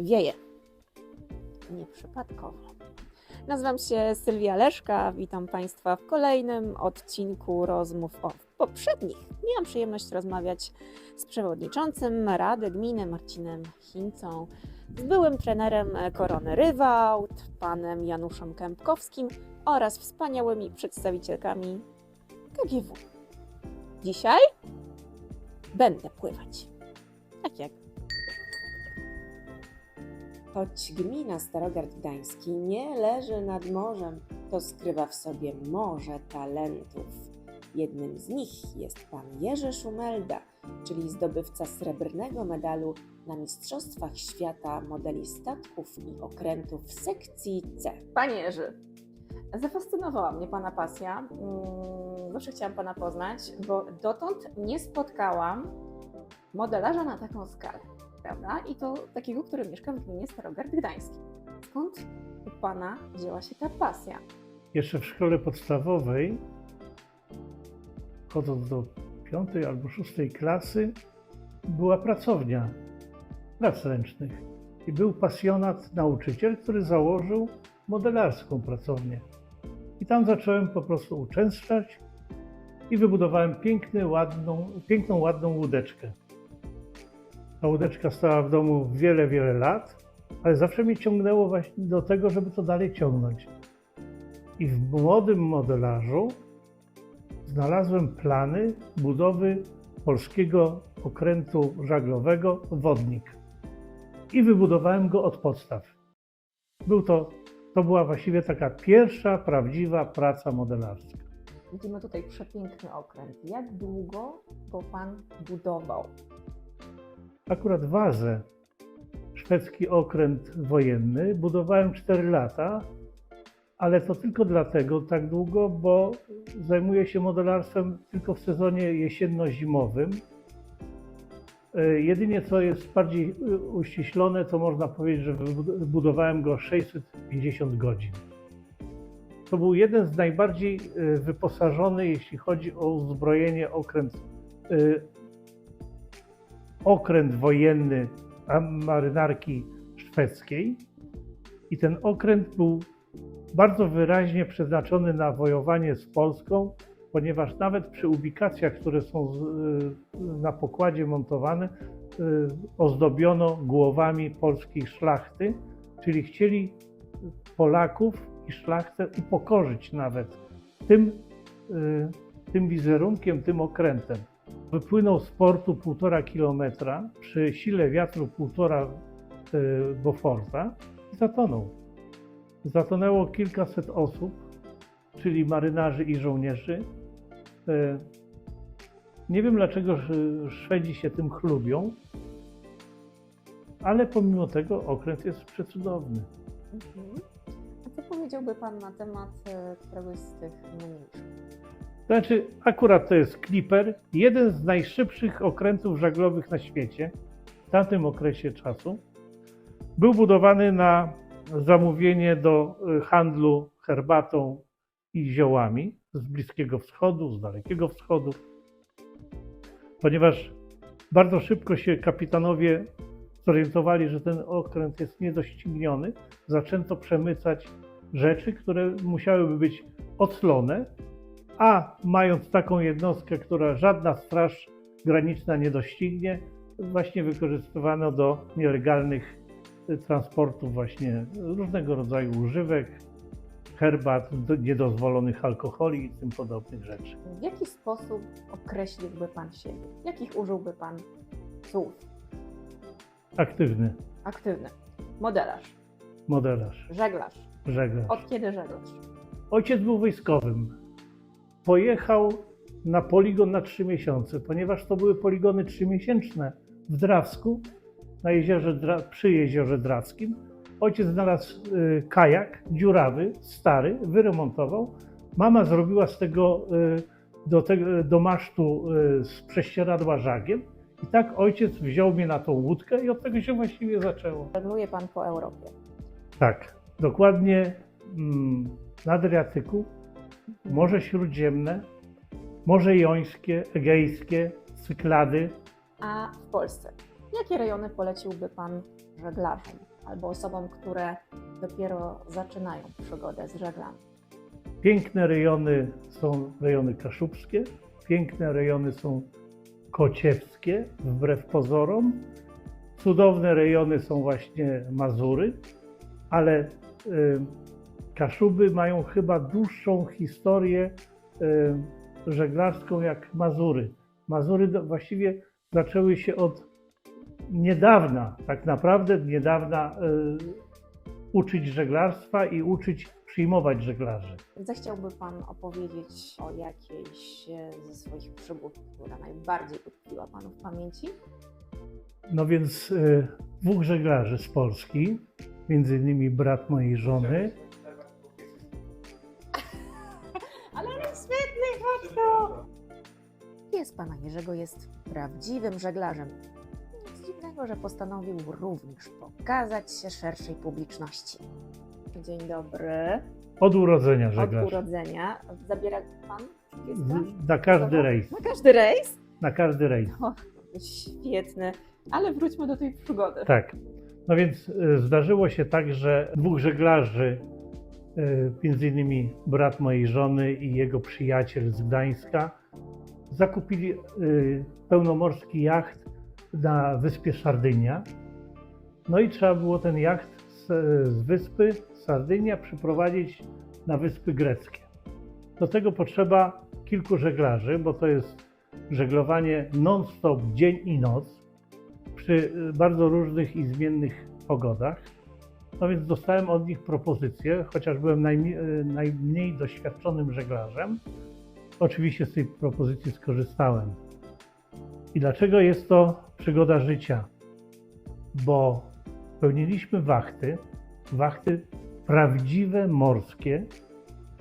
wieje. Nieprzypadkowo. Nazywam się Sylwia Leszka. Witam Państwa w kolejnym odcinku rozmów o poprzednich. Miałam przyjemność rozmawiać z przewodniczącym Rady Gminy Marcinem Chińcą, z byłym trenerem Korony Rywałt, panem Januszem Kępkowskim oraz wspaniałymi przedstawicielkami KGW. Dzisiaj będę pływać. Choć gmina Starogard Gdański nie leży nad morzem, to skrywa w sobie morze talentów. Jednym z nich jest pan Jerzy Szumelda, czyli zdobywca srebrnego medalu na Mistrzostwach Świata modeli statków i okrętów w sekcji C. Panie Jerzy, zafascynowała mnie Pana pasja. Mm, Zawsze chciałam Pana poznać, bo dotąd nie spotkałam modelarza na taką skalę prawda? I to takiego, który mieszka w gminie Starogard Gdański. Skąd u Pana wzięła się ta pasja? Jeszcze w szkole podstawowej, chodząc do piątej albo szóstej klasy, była pracownia prac ręcznych. I był pasjonat nauczyciel, który założył modelarską pracownię. I tam zacząłem po prostu uczęszczać i wybudowałem piękny, ładną, piękną, ładną łódeczkę. Ta łódeczka stała w domu wiele, wiele lat, ale zawsze mnie ciągnęło właśnie do tego, żeby to dalej ciągnąć. I w młodym modelarzu znalazłem plany budowy polskiego okrętu żaglowego Wodnik. I wybudowałem go od podstaw. Był to, to była właściwie taka pierwsza prawdziwa praca modelarska. Widzimy tutaj przepiękny okręt. Jak długo go Pan budował? Akurat wazę, szwedzki okręt wojenny, budowałem 4 lata, ale to tylko dlatego tak długo, bo zajmuję się modelarstwem tylko w sezonie jesienno-zimowym. E, Jedynie co jest bardziej e, uściślone, to można powiedzieć, że wybudowałem go 650 godzin. To był jeden z najbardziej e, wyposażony, jeśli chodzi o uzbrojenie okręt okręt wojenny marynarki szwedzkiej i ten okręt był bardzo wyraźnie przeznaczony na wojowanie z Polską, ponieważ nawet przy ubikacjach, które są y, na pokładzie montowane, y, ozdobiono głowami polskiej szlachty, czyli chcieli Polaków i szlachtę upokorzyć nawet tym, y, tym wizerunkiem, tym okrętem. Wypłynął z portu półtora kilometra przy sile wiatru półtora y, Beauforta i zatonął. Zatonęło kilkaset osób, czyli marynarzy i żołnierzy. Y, Nie wiem dlaczego Sz- Szwedzi się tym chlubią, ale pomimo tego okręt jest przecudowny. Mhm. A co powiedziałby Pan na temat e, któregoś z tych mniejszych? Znaczy, akurat to jest Clipper, jeden z najszybszych okrętów żaglowych na świecie w tamtym okresie czasu. Był budowany na zamówienie do y, handlu herbatą i ziołami z Bliskiego Wschodu, z Dalekiego Wschodu, ponieważ bardzo szybko się kapitanowie zorientowali, że ten okręt jest niedościgniony, zaczęto przemycać rzeczy, które musiałyby być oclone, a mając taką jednostkę, która żadna straż graniczna nie doścignie, właśnie wykorzystywano do nielegalnych y, transportów właśnie różnego rodzaju używek, herbat, do- niedozwolonych alkoholi i tym podobnych rzeczy. W jaki sposób określiłby Pan siebie? Jakich użyłby Pan słów? Aktywny Aktywny, modelarz, modelarz, żeglarz. żeglarz. Od kiedy żeglarz? Ojciec był wojskowym. Pojechał na poligon na trzy miesiące, ponieważ to były poligony trzymiesięczne w Drawsku, na jeziorze, Dra- przy jeziorze Drawskim. Ojciec znalazł y, kajak dziurawy, stary, wyremontował. Mama zrobiła z tego y, do, tego, do masztu y, z prześcieradła żagiem. I tak ojciec wziął mnie na tą łódkę i od tego się właściwie zaczęło. Żegluje Pan po Europie. Tak, dokładnie mm, na Adriatyku, Morze Śródziemne, Morze Jońskie, Egejskie, Cyklady. A w Polsce? Jakie rejony poleciłby Pan żeglarzom albo osobom, które dopiero zaczynają przygodę z żeglami? Piękne rejony są rejony kaszubskie, piękne rejony są kociewskie, wbrew pozorom. Cudowne rejony są właśnie Mazury, ale y, Kaszuby mają chyba dłuższą historię y, żeglarską jak Mazury. Mazury właściwie zaczęły się od niedawna, tak naprawdę niedawna y, uczyć żeglarstwa i uczyć przyjmować żeglarzy. Zechciałby Pan opowiedzieć o jakiejś e, ze swoich przygód, która najbardziej utkwiła Panu w pamięci? No więc y, dwóch żeglarzy z Polski, między innymi brat mojej żony, Pies Pana Jerzego jest prawdziwym żeglarzem. Nic dziwnego, że postanowił również pokazać się szerszej publiczności. Dzień dobry. od urodzenia Od żeglarz. urodzenia zabiera Pan? Z, na każdy rejs, Na każdy rejs? na każdy rejs. Świetny. Ale wróćmy do tej przygody. Tak. No więc y, zdarzyło się tak, że dwóch żeglarzy, y, między innymi brat mojej żony i jego przyjaciel z Gdańska, zakupili y, pełnomorski jacht na wyspie Sardynia. No i trzeba było ten jacht z, z wyspy Sardynia przyprowadzić na wyspy greckie. Do tego potrzeba kilku żeglarzy, bo to jest żeglowanie non-stop dzień i noc przy y, bardzo różnych i zmiennych pogodach. No więc dostałem od nich propozycję, chociaż byłem najmniej, najmniej doświadczonym żeglarzem. Oczywiście z tej propozycji skorzystałem. I dlaczego jest to przygoda życia? Bo pełniliśmy wachty, wachty prawdziwe morskie,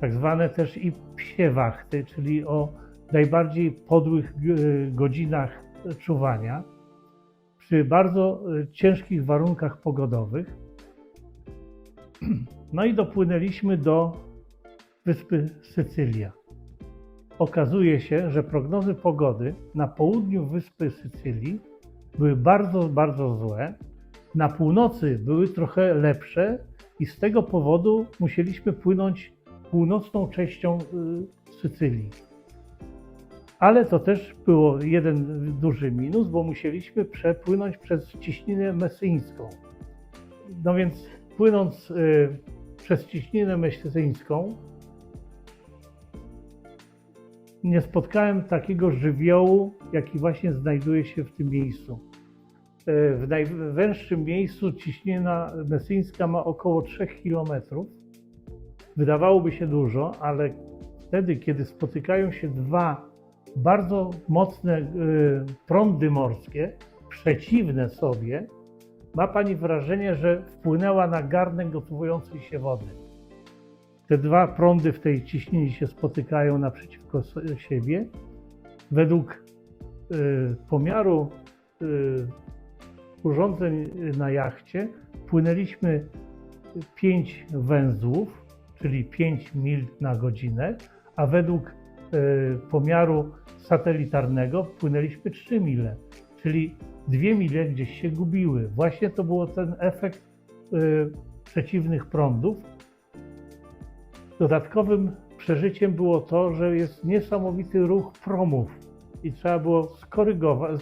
tak zwane też i psie wachty, czyli o najbardziej podłych y, godzinach czuwania przy bardzo y, ciężkich warunkach pogodowych. No i dopłynęliśmy do wyspy Sycylia. Okazuje się, że prognozy pogody na południu wyspy Sycylii były bardzo, bardzo złe. Na północy były trochę lepsze i z tego powodu musieliśmy płynąć północną częścią y, Sycylii. Ale to też było jeden duży minus, bo musieliśmy przepłynąć przez ciśninę mesyńską. No więc płynąc y, przez ciśninę mesyńską, nie spotkałem takiego żywiołu, jaki właśnie znajduje się w tym miejscu. Y, W najwęższym miejscu ciśnina mesyńska ma około 3 km. Wydawałoby się dużo, ale wtedy, kiedy spotykają się dwa bardzo mocne y, prądy morskie, przeciwne sobie, ma Pani wrażenie, że wpłynęła na garnek gotowującej się wody. Te dwa prądy w tej ciśnieni się spotykają naprzeciwko siebie. Według y, pomiaru y, urządzeń na jachcie płynęliśmy 5 węzłów, czyli 5 mil na godzinę, a według y, pomiaru satelitarnego płynęliśmy 3 mile, czyli 2 mile gdzieś się gubiły. Właśnie to był ten efekt y, przeciwnych prądów. Dodatkowym przeżyciem było to, że jest niesamowity ruch promów i trzeba było skorygować,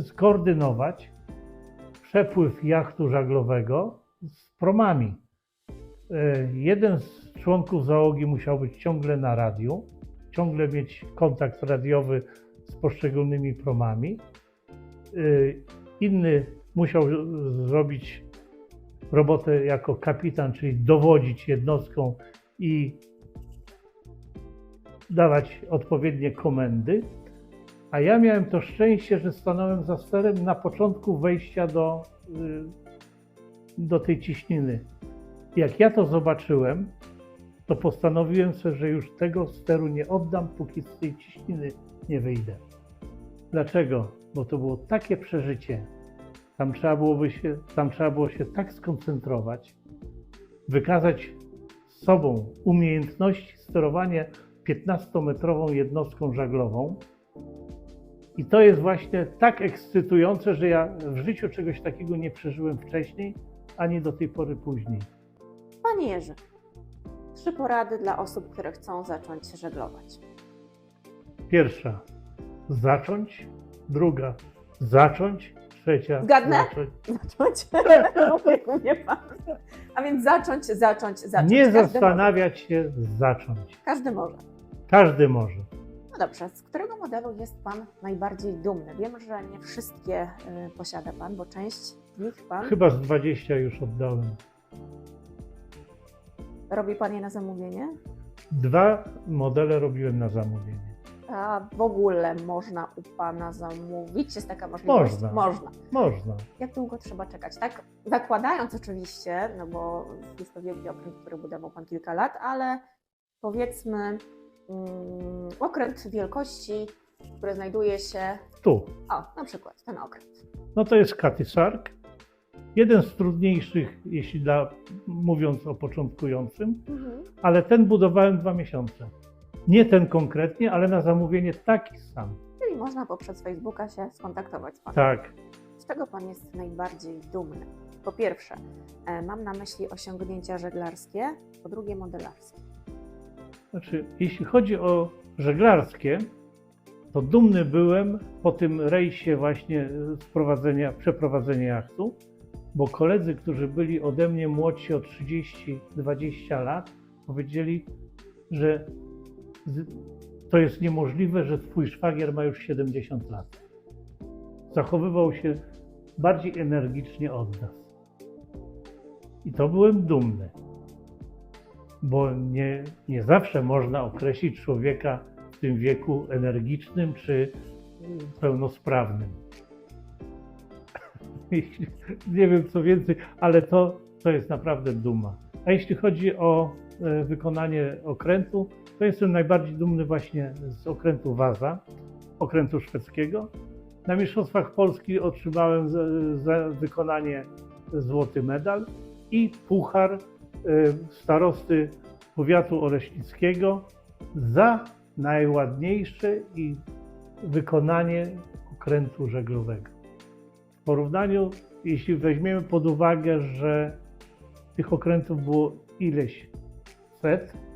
skoordynować przepływ jachtu żaglowego z promami. E, Jeden z członków załogi musiał być ciągle na radiu, ciągle mieć kontakt radiowy z poszczególnymi promami. E, Inny musiał zrobić robotę jako kapitan, czyli dowodzić jednostką i dawać odpowiednie komendy. A ja miałem to szczęście, że stanąłem za sterem na początku wejścia do, y, do tej ciśniny. Jak ja to zobaczyłem, to postanowiłem sobie, że już tego steru nie oddam, póki z tej ciśniny nie wyjdę. Dlaczego? Bo to było takie przeżycie. Tam trzeba, byłoby się, tam trzeba było się tak skoncentrować, wykazać sobą umiejętności sterowania 15-metrową jednostką żaglową I to jest właśnie tak ekscytujące, że ja w życiu czegoś takiego nie przeżyłem wcześniej, ani do tej pory później. Panie Jerzy, trzy porady dla osób, które chcą zacząć żeglować. Pierwsza, zacząć. Druga, zacząć. Trzecia, Zgadnę? zacząć. Zacząć? Pan. A więc zacząć, zacząć, zacząć. Nie Każdy zastanawiać się, zacząć. Może. Każdy może. Każdy może. No dobrze, z którego modelu jest Pan najbardziej dumny? Wiem, że nie wszystkie y, posiada Pan, bo część z nich Pan Chyba z 20 już oddałem. robi Pan je na zamówienie. Dwa modele robiłem na zamówienie. A w ogóle można u Pana zamówić? Jest taka możliwość? Można. Można. Można. Jak długo trzeba czekać? Tak, zakładając oczywiście, no bo jest to wielki okręt, który budował Pan kilka lat, ale powiedzmy mm, okręt wielkości, który znajduje się, Tu. o, na przykład ten okręt. No to jest Katy Sark. Jeden z trudniejszych, jeśli dla, mówiąc o początkującym, ale ten budowałem dwa miesiące. Nie ten konkretnie, ale na zamówienie taki sam. Czyli można poprzez Facebooka się skontaktować z Panem. Tak. Z czego Pan jest najbardziej dumny? Po pierwsze, e, mam na myśli osiągnięcia żeglarskie, po drugie modelarskie. Znaczy, jeśli chodzi o żeglarskie, to dumny byłem po tym rejsie właśnie sprowadzenia, przeprowadzenia jachtu, bo koledzy, którzy byli ode mnie młodsi o 30-20 lat, powiedzieli, że to jest niemożliwe, że twój szwagier ma już 70 lat. Zachowywał się bardziej energicznie od nas. I to byłem dumny bo nie, nie zawsze można określić człowieka w tym wieku energicznym czy y, pełnosprawnym. Nie wiem co więcej, ale to, to jest naprawdę duma. A jeśli chodzi o e, wykonanie okrętu, to jestem najbardziej dumny właśnie z okrętu Waza, okrętu szwedzkiego. Na Mistrzostwach Polski otrzymałem za, wykonanie złoty medal i puchar e, starosty powiatu oleśnickiego za najładniejsze i wykonanie okrętu żeglowego. W porównaniu, jeśli weźmiemy pod uwagę, że tych okrętów było ileś set,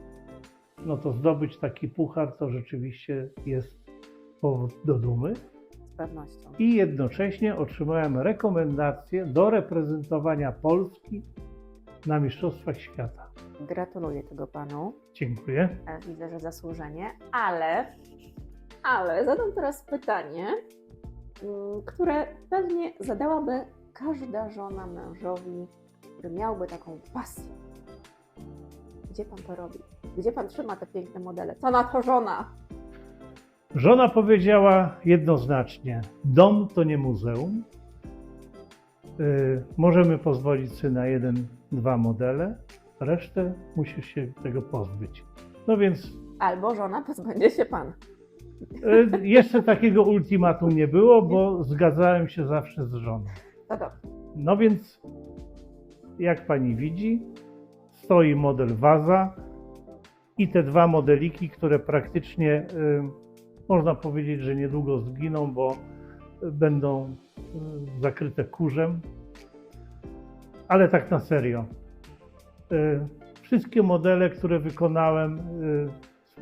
no to zdobyć taki puchar to rzeczywiście jest powód do dumy. Z pewnością. I jednocześnie otrzymałem rekomendację do reprezentowania Polski na Mistrzostwach Świata. Gratuluję tego Panu. Dziękuję. E, Widzę, że zasłużenie, ale, ale zadam teraz pytanie, mm, które pewnie zadałaby każda żona mężowi, który miałby taką pasję. Gdzie Pan to robi? Gdzie Pan trzyma te piękne modele? Co na to żona? Żona powiedziała jednoznacznie: Dom to nie muzeum. Y, możemy pozwolić sobie na jeden, dwa modele, resztę musisz się tego pozbyć. No więc Albo żona pozbędzie się Pan. y, jeszcze takiego ultimatum nie było, bo zgadzałem się zawsze z żoną. To dobrze. No więc, jak pani widzi, stoi model Waza i te dwa modeliki, które praktycznie y, można powiedzieć, że niedługo zginą, bo będą y, zakryte kurzem. Ale tak na serio. Y, wszystkie modele, które wykonałem,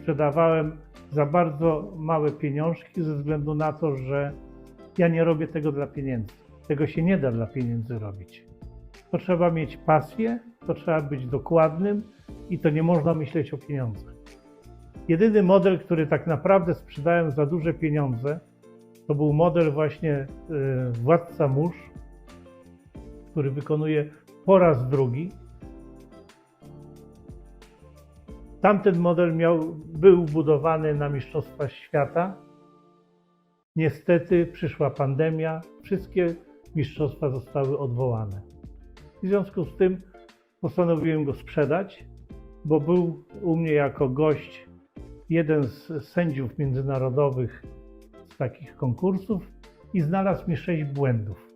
sprzedawałem za bardzo małe pieniążki, ze względu na to, że ja nie robię tego dla pieniędzy. Tego się nie da dla pieniędzy robić. To trzeba mieć pasję, to trzeba być dokładnym i to nie można myśleć o pieniądzach. Jedyny model, który tak naprawdę sprzedałem za duże pieniądze, to był model właśnie y, Władca Mórz, który wykonuje po raz drugi. Tamten model miał, był budowany na Mistrzostwa Świata. Niestety przyszła pandemia, wszystkie mistrzostwa zostały odwołane. W związku z tym postanowiłem go sprzedać, bo był u mnie jako gość jeden z sędziów międzynarodowych z takich konkursów i znalazł mi sześć błędów.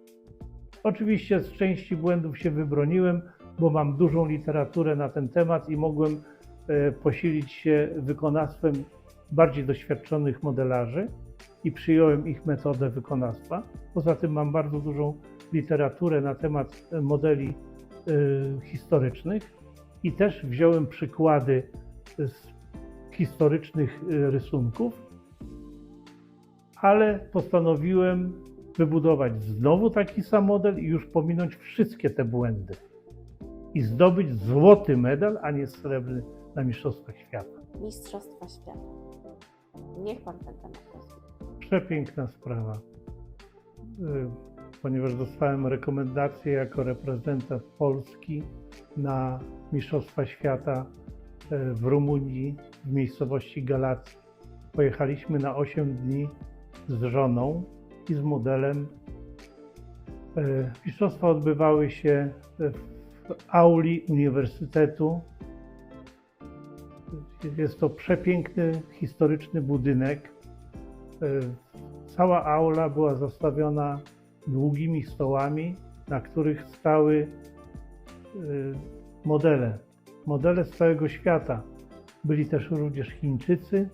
Oczywiście z części błędów się wybroniłem, bo mam dużą literaturę na ten temat i mogłem e, posilić się wykonawstwem bardziej doświadczonych modelarzy. i przyjąłem ich metodę wykonawstwa. Poza tym mam bardzo dużą literaturę na temat e, modeli y, historycznych i też wziąłem przykłady z historycznych y, rysunków, ale postanowiłem wybudować znowu taki sam model i już pominąć wszystkie te błędy i zdobyć złoty medal, a nie srebrny na Mistrzostwach Świata. Mistrzostwa Świata. Niech Pan ten temat rozwinie. Przepiękna sprawa, ponieważ dostałem rekomendację jako reprezentant Polski na Mistrzostwa Świata y, w Rumunii, w miejscowości Galacji. Pojechaliśmy na 8 dni z żoną i z modelem. Y, Mistrzostwa odbywały się w auli Uniwersytetu. Jest to przepiękny, historyczny budynek. Cała aula była zastawiona długimi stołami, na których stały y, modele. Modele z całego świata. Byli też również Chińczycy,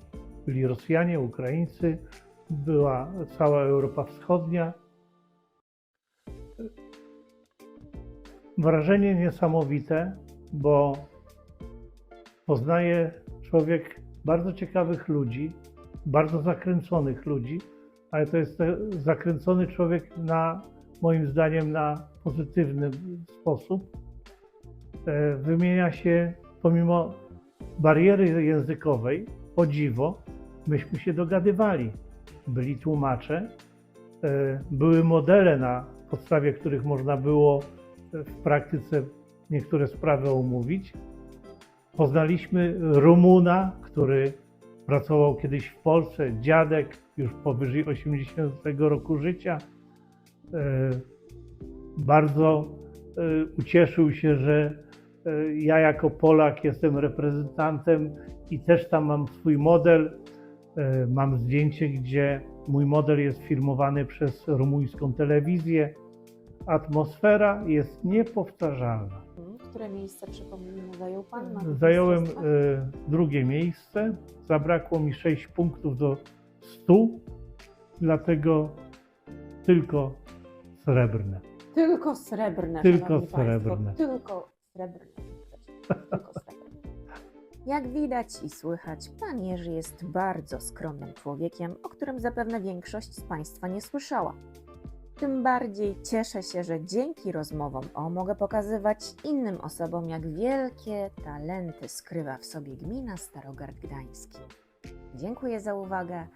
byli Rosjanie, Ukraińcy, była cała Europa Wschodnia. Wrażenie niesamowite, bo poznaje człowiek bardzo ciekawych ludzi, bardzo zakręconych ludzi, ale to jest zakręcony człowiek na, moim zdaniem, na pozytywny sposób. E, Wymienia się, pomimo bariery językowej, o dziwo, myśmy się dogadywali. Byli tłumacze, e, były modele, na podstawie których można było e, w praktyce niektóre sprawy omówić. Poznaliśmy Rumuna, który pracował kiedyś w Polsce, dziadek, już powyżej 80 roku życia. E, Bardzo e, ucieszył się, że e, ja jako Polak jestem reprezentantem i też tam mam swój model. Mam zdjęcie, gdzie mój model jest firmowany przez rumuńską telewizję. Atmosfera jest niepowtarzalna. Mhm. Które miejsce, przypomnijmy, zajął Pan? na tych Zająłem e, drugie miejsce. Zabrakło mi 6 punktów do 100, dlatego tylko srebrne. Tylko srebrne. Tylko srebrne. Państwo, tylko srebrne. Tylko srebrne. Jak widać i słychać, pan Jerzy jest bardzo skromnym człowiekiem, o którym zapewne większość z Państwa nie słyszała. Tym bardziej cieszę się, że dzięki rozmowom o mogę pokazywać innym osobom, jak wielkie talenty skrywa w sobie gmina Starogard Gdański. Dziękuję za uwagę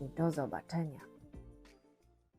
i do zobaczenia.